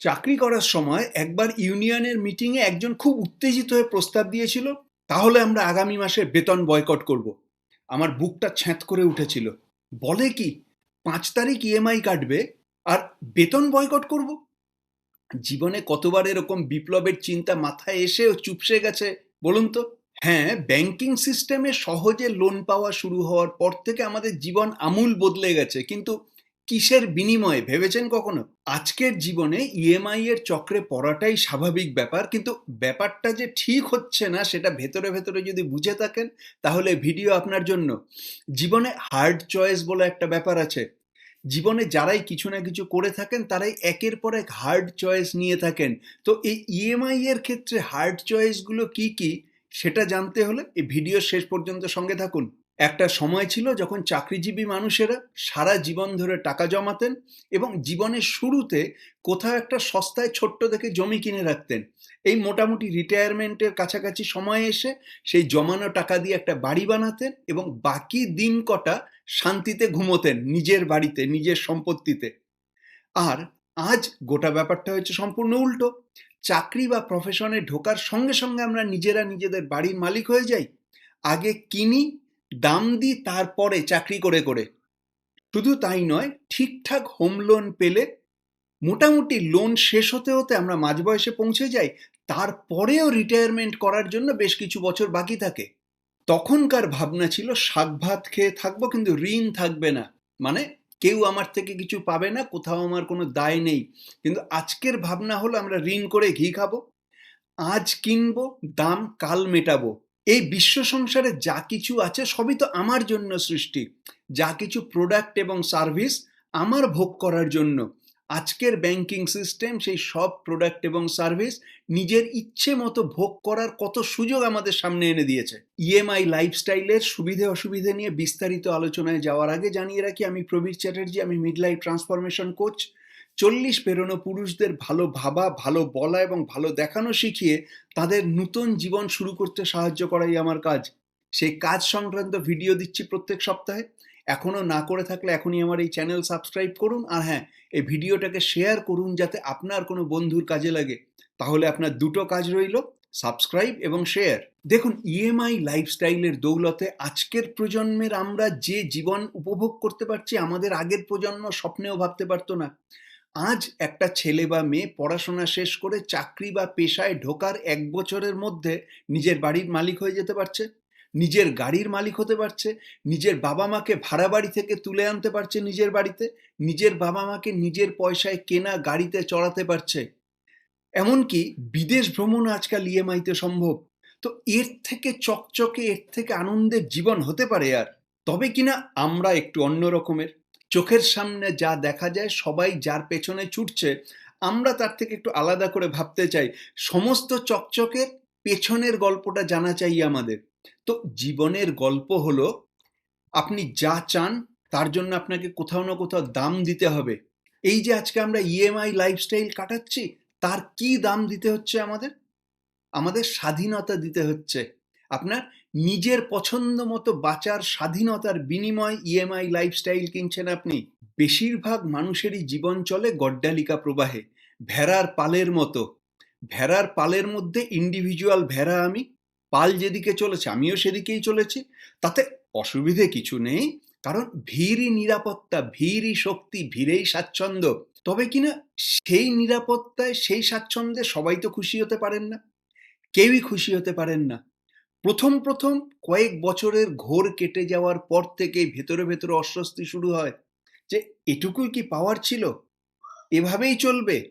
চাকরি করার সময় একবার ইউনিয়নের মিটিংয়ে একজন খুব উত্তেজিত হয়ে প্রস্তাব দিয়েছিল, তাহলে আমরা আগামী মাসে বেতন বয়কট করব। আমার বুকটা ছ্যাঁত করে উঠেছিল। বলে কি, পাঁচ তারিখ ইএমআই কাটবে আর বেতন বয়কট করব? জীবনে কতবার এরকম বিপ্লবের চিন্তা মাথায় এসেও চুপসে গেছে, বলুন তো? হ্যাঁ ব্যাংকিং সিস্টেমে সহজে লোন পাওয়া শুরু হওয়ার পর থেকে আমাদের জীবন আমূল বদলে গেছে, কিন্তু কিসের বিনিময়ে, ভেবেছেন কখনো? আজকের জীবনে ইএমআই এর চক্রে পড়াটাই স্বাভাবিক ব্যাপার, কিন্তু ব্যাপারটা যে ঠিক হচ্ছে না, সেটা ভেতরে ভেতরে যদি বুঝে থাকেন, তাহলে ভিডিও আপনার জন্য। জীবনে হার্ড চয়েস বলে একটা ব্যাপার আছে। জীবনে যারাই কিছু না কিছু করে থাকেন, তারাই একের পর এক হার্ড চয়েস নিয়ে থাকেন। তো এই ইএমআই এর ক্ষেত্রে হার্ড চয়েসগুলো কি কি, সেটা জানতে হলে এই ভিডিও শেষ পর্যন্ত সঙ্গে থাকুন। একটা সময় ছিল যখন চাকরিজীবী মানুষেরা সারা জীবন ধরে টাকা জমাতেন এবং জীবনের শুরুতে কোথাও একটা সস্তায় ছোট্ট দেখে জমি কিনে রাখতেন। এই মোটামুটি রিটায়ারমেন্টের কাছাকাছি সময়ে এসে সেই জমানো টাকা দিয়ে একটা বাড়ি বানাতেন এবং বাকি দিন কটা শান্তিতে ঘুমোতেন নিজের বাড়িতে, নিজের সম্পত্তিতে। আর আজ গোটা ব্যাপারটা হচ্ছে সম্পূর্ণ উল্টো। চাকরি বা প্রফেশনে ঢোকার সঙ্গে সঙ্গে আমরা নিজেরা নিজেদের বাড়ির মালিক হয়ে যাই। আগে কিনি দাম দিই তারপরে চাকরি করে করে। শুধু তাই নয়, ঠিকঠাক হোম লোন পেলে মোটামুটি লোন শেষ হতে হতে আমরা মাঝবয়সে পৌঁছে যাই, তারপরেও রিটায়ারমেন্ট করার জন্য বেশ কিছু বছর বাকি থাকে। তখনকার ভাবনা ছিল, শাক ভাত খেয়ে থাকব কিন্তু ঋণ থাকবে না। মানে কেউ আমার থেকে কিছু পাবে না, কোথাও আমার কোনো দায় নেই। কিন্তু আজকের ভাবনা হলো, আমরা ঋণ করে ঘি খাব, আজ কিনবো, দাম কাল মেটাবো। এই বিশ্ব সংসারে যা কিছু আছে সবই তো আমার জন্য সৃষ্টি। যা কিছু প্রোডাক্ট এবং সার্ভিস আমার ভোগ করার জন্য। আজকের ব্যাংকিং সিস্টেম সেই সব প্রোডাক্ট এবং সার্ভিস নিজের ইচ্ছে মতো ভোগ করার কত সুযোগ আমাদের সামনে এনে দিয়েছে। ইএমআই লাইফস্টাইলের সুবিধে অসুবিধে নিয়ে বিস্তারিত আলোচনায় যাওয়ার আগে জানিয়ে রাখি, আমি প্রবীর চ্যাটার্জি, আমি মিড লাইফ ট্রান্সফরমেশন কোচ চল্লিশ পেরোনো পুরুষদের ভালো ভাবা, ভালো বলা এবং ভালো দেখানো শিখিয়ে তাদের নতুন জীবন শুরু করতে সাহায্য করাই আমার কাজ। সেই কাজ সংক্রান্ত ভিডিও দিচ্ছি প্রত্যেক সপ্তাহে। এখনও না করে থাকলে এখনই আমার এই চ্যানেল সাবস্ক্রাইব করুন। আর হ্যাঁ এই ভিডিওটাকে শেয়ার করুন যাতে আপনার কোনো বন্ধুর কাজে লাগে। তাহলে আপনার দুটো কাজ রইল, সাবস্ক্রাইব এবং শেয়ার। দেখুন ইএমআই লাইফস্টাইলের দৌলতে আজকের প্রজন্মের আমরা যে জীবন উপভোগ করতে পারছি, আমাদের আগের প্রজন্ম স্বপ্নেও ভাবতে পারতো না। আজ একটা ছেলে বা মেয়ে পড়াশোনা শেষ করে চাকরি বা পেশায় ঢোকার এক বছরের মধ্যে নিজের বাড়ির মালিক হয়ে যেতে পারছে, নিজের গাড়ির মালিক হতে পারছে, নিজের বাবা মাকে ভাড়া বাড়ি থেকে তুলে আনতে পারছে নিজের বাড়িতে, নিজের বাবা মাকে নিজের পয়সায় কেনা গাড়িতে চড়াতে পারছে। এমনকি বিদেশ ভ্রমণ আজকাল ইএমআইতে সম্ভব। তো এর থেকে চকচকে, এর থেকে আনন্দের জীবন হতে পারে আর। তবে কিনা আমরা একটু অন্য রকমের। চোখের সামনে যা দেখা যায়, সবাই যার পেছনে ছুটছে, আমরা তার থেকে একটু আলাদা করে ভাবতে চাই। সমস্ত চকচকের পেছনের গল্পটা জানা চাই আমাদের। তো জীবনের গল্প হলো, আপনি যা চান, তার জন্য আপনাকে কোথাও না কোথাও দাম দিতে হবে। এই যে আজকে আমরা ইএমআই লাইফস্টাইল কাটাচ্ছি, তার কি দাম দিতে হচ্ছে আমাদের? আমাদের স্বাধীনতা দিতে হচ্ছে। আপনার নিজের পছন্দ মতো বাঁচার স্বাধীনতার বিনিময় ইএমআই লাইফস্টাইল কিনছেন আপনি। বেশিরভাগ মানুষেরই জীবন চলে গড্ডালিকা প্রবাহে, ভেড়ার পালের মতো। ভেড়ার পালের মধ্যে ইন্ডিভিজুয়াল ভেড়া আমি, পাল যেদিকে চলেছে আমিও সেদিকেই চলেছি। তাতে অসুবিধে কিছু নেই, কারণ ভিড়ই নিরাপত্তা, ভিড়ই শক্তি, ভিড়েই স্বাচ্ছন্দ্য। তবে কিনা সেই নিরাপত্তায়, সেই স্বাচ্ছন্দ্যে সবাই তো খুশি হতে পারেন না। কেউই খুশি হতে পারেন না। প্রথম প্রথম কয়েক বছরের ঘোর কেটে যাওয়ার পর থেকেই ভেতরে ভেতরে অস্বস্তি শুরু হয়। যে এটুকুই কি পাওয়ার ছিল? এভাবেই চলবে?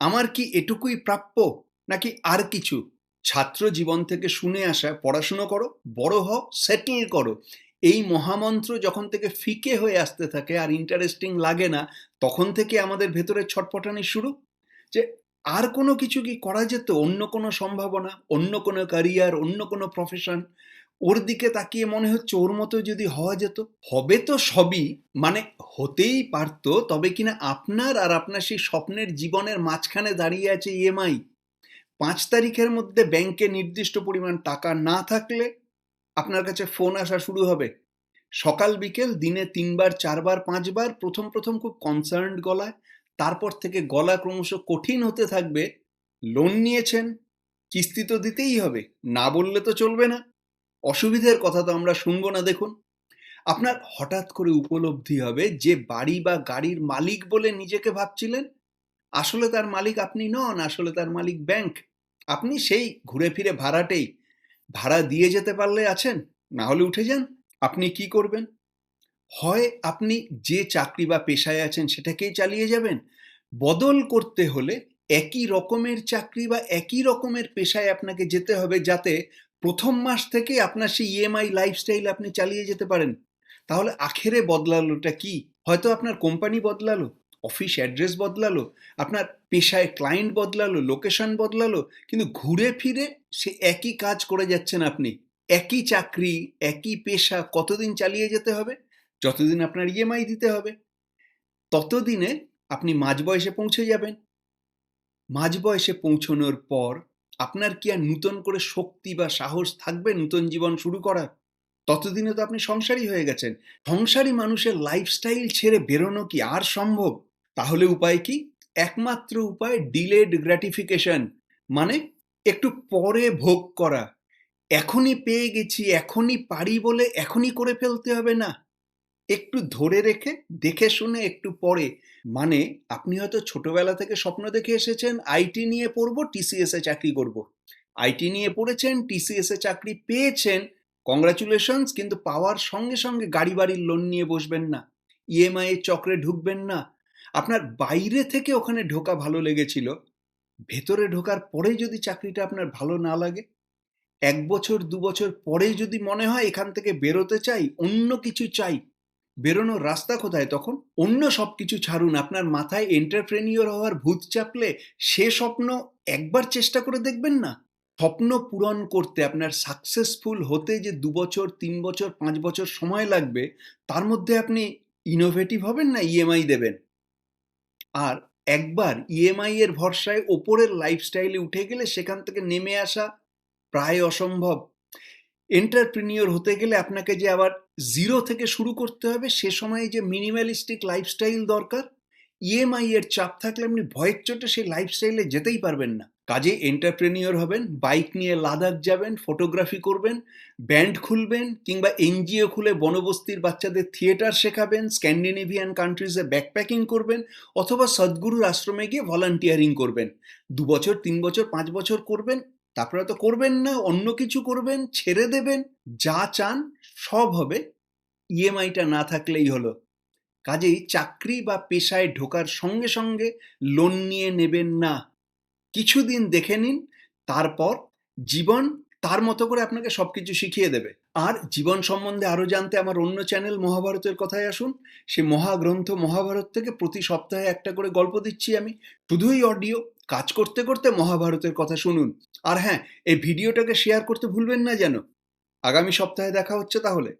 আমার কি এটুকুই প্রাপ্য? নাকি আর কিছু? ছাত্র জীবন থেকে শুনে আসা, পড়াশুনো করো, বড় হও সেটেল করো। এই মহামন্ত্র যখন থেকে ফিকে হয়ে আসতে থাকে আর ইন্টারেস্টিং লাগে না, তখন থেকে আমাদের ভেতরে ছটপটানি শুরু। যে আর কোনো কিছু কি করা যেত? অন্য কোনো সম্ভাবনা, অন্য কোনো ক্যারিয়ার অন্য কোনো প্রফেশন ওর দিকে তাকিয়ে মনে হচ্ছে ওর মতো যদি হওয়া যেত? হবে তো সবই মানে হতেই পারতো, তবে কিনা আপনার আর আপনার সেই স্বপ্নের জীবনের মাঝখানে দাঁড়িয়ে আছে ইএমআই পাঁচ তারিখের মধ্যে ব্যাংকে নির্দিষ্ট পরিমাণ টাকা না থাকলে আপনার কাছে ফোন আসা শুরু হবে। সকাল বিকেল, দিনে তিনবার, চারবার, পাঁচবার, প্রথম প্রথম খুব কনসার্নড গলায়। তারপর থেকে গলা ক্রমশ কঠিন হতে থাকবে লোন নিয়েছেন, কিস্তি তো দিতেই হবে, না বললে তো চলবে না। অসুবিধের কথা তো আমরা শুনব না, দেখুন। আপনার হঠাৎ করে উপলব্ধি হবে যে বাড়ি বা গাড়ির মালিক বলে নিজেকে ভাবছিলেন? আসলে তার মালিক আপনি নন, আসলে তার মালিক ব্যাংক আপনি সেই ঘুরে ফিরে ভাড়াটেই। ভাড়া দিয়ে যেতে পারলে আছেন, না হলে উঠে যান। আপনি কি করবেন? হয় আপনি যে চাকরি বা পেশায় আছেন সেটাকেই চালিয়ে যাবেন। বদল করতে হলে একই রকমের চাকরি বা একই রকমের পেশায় আপনাকে যেতে হবে যাতে প্রথম মাস থেকে আপনার সেই ইএমআই লাইফস্টাইল আপনি চালিয়ে যেতে পারেন। তাহলে আখেরে বদলালোটা কি? হয়তো আপনার কোম্পানি বদলালো অফিস অ্যাড্রেস বদলালো, আপনার পেশায় ক্লায়েন্ট বদলালো লোকেশন বদলালো, কিন্তু ঘুরে ফিরে সে একই কাজ করে যাচ্ছেন আপনি। একই চাকরি, একই পেশা কতদিন চালিয়ে যেতে হবে? যতদিন আপনার ইএমআই দিতে হবে, ততদিনে আপনি মাঝ বয়সে পৌঁছে যাবেন। মাঝ বয়সে পৌঁছনোর পর আপনার কি আর নূতন করে শক্তি বা সাহস থাকবে নূতন জীবন শুরু করার? ততদিনে তো আপনি সংসারী হয়ে গেছেন। সংসারী মানুষের লাইফস্টাইল ছেড়ে বেরোনো কি আর সম্ভব? তাহলে উপায় কি? একমাত্র উপায় ডিলেড গ্র্যাটিফিকেশন মানে একটু পরে ভোগ করা। এখনই পেয়ে গেছি, এখনই পারি বলে এখনই করে ফেলতে হবে না। একটু ধরে রেখে, দেখে শুনে একটু পরে মানে আপনি হয়তো ছোটবেলা থেকে স্বপ্ন দেখে এসেছেন, আইটি নিয়ে পড়ব, টিসিএস চাকরি করব। আইটি নিয়ে পড়েছেন, টিসিএস চাকরি পেয়েছেন কংগ্রাচুলেশনস কিন্তু পাওয়ার সঙ্গে সঙ্গে গাড়ি বাড়ির লোন নিয়ে বসবেন না ইএমআই এর চক্রে ঢুকবেন না। আপনার বাইরে থেকে ওখানে ঢোকা ভালো লেগেছিল, ভেতরে ঢোকার পরে যদি চাকরিটা আপনার ভালো না লাগে, এক বছর, দু বছর পরে যদি মনে হয় এখান থেকে বেরোতে চাই, অন্য কিছু চাই বেরোনোর রাস্তা কোথায় তখন? অন্য সব কিছু ছাড়ুন, আপনার মাথায় এন্টারপ্রেনিয়র হওয়ার ভূত চাপলে সে স্বপ্ন একবার চেষ্টা করে দেখবেন না। স্বপ্ন পূরণ করতে আপনার সাকসেসফুল হতে যে দু বছর, তিন বছর, পাঁচ বছর সময় লাগবে, তার মধ্যে আপনি ইনোভেটিভ হবেন না ইএমআই দেবেন? আর একবার ইএমআই এর ভরসায় ওপরের লাইফস্টাইলে উঠে গেলে সেখান থেকে নেমে আসা প্রায় অসম্ভব। এন্টারপ্রিনিয়র হতে গেলে আপনাকে যে আবার জিরো থেকে শুরু করতে হবে, সে সময়ে যে মিনিমালিস্টিক লাইফস্টাইল দরকার ইএমআই এর চাপ থাকলে আপনি ভয়ের চোটে সেই লাইফস্টাইলে যেতেই পারবেন না। কাজে এন্টারপ্রেনিয়র হবেন বাইক নিয়ে লাদাখ যাবেন ফটোগ্রাফি করবেন ব্যান্ড খুলবেন, কিংবা এনজিও খুলে বনবস্তির বাচ্চাদের থিয়েটার শেখাবেন স্ক্যান্ডিনেভিয়ান কান্ট্রিজে ব্যাকপ্যাকিং করবেন, অথবা সদ্গুরুর আশ্রমে গিয়ে ভলান্টিয়ারিং করবেন। দু বছর, তিন বছর, পাঁচ বছর করবেন তারপরে তো করবেন না, অন্য কিছু করবেন, ছেড়ে দেবেন, যা চান সব হবে। ইএমআইটা না থাকলেই হলো। কাজেই চাকরি বা পেশায় ঢোকার সঙ্গে সঙ্গে লোন নিয়ে নেবেন না। কিছুদিন দেখে নিন, তারপর জীবন তার মতো করে আপনাকে সব কিছু শিখিয়ে দেবে। আর জীবন সম্বন্ধে আরও জানতে আমার অন্য চ্যানেল মহাভারতের কথায় আসুন। সে মহাগ্রন্থ মহাভারত থেকে প্রতি সপ্তাহে একটা করে গল্প দিচ্ছি আমি। শুধুই অডিও কাজ করতে করতে মহাভারতের কথা শুনুন। আর হ্যাঁ এই ভিডিওটাকে শেয়ার করতে ভুলবেন না যেন। আগামী সপ্তাহে দেখা হচ্ছে তাহলে।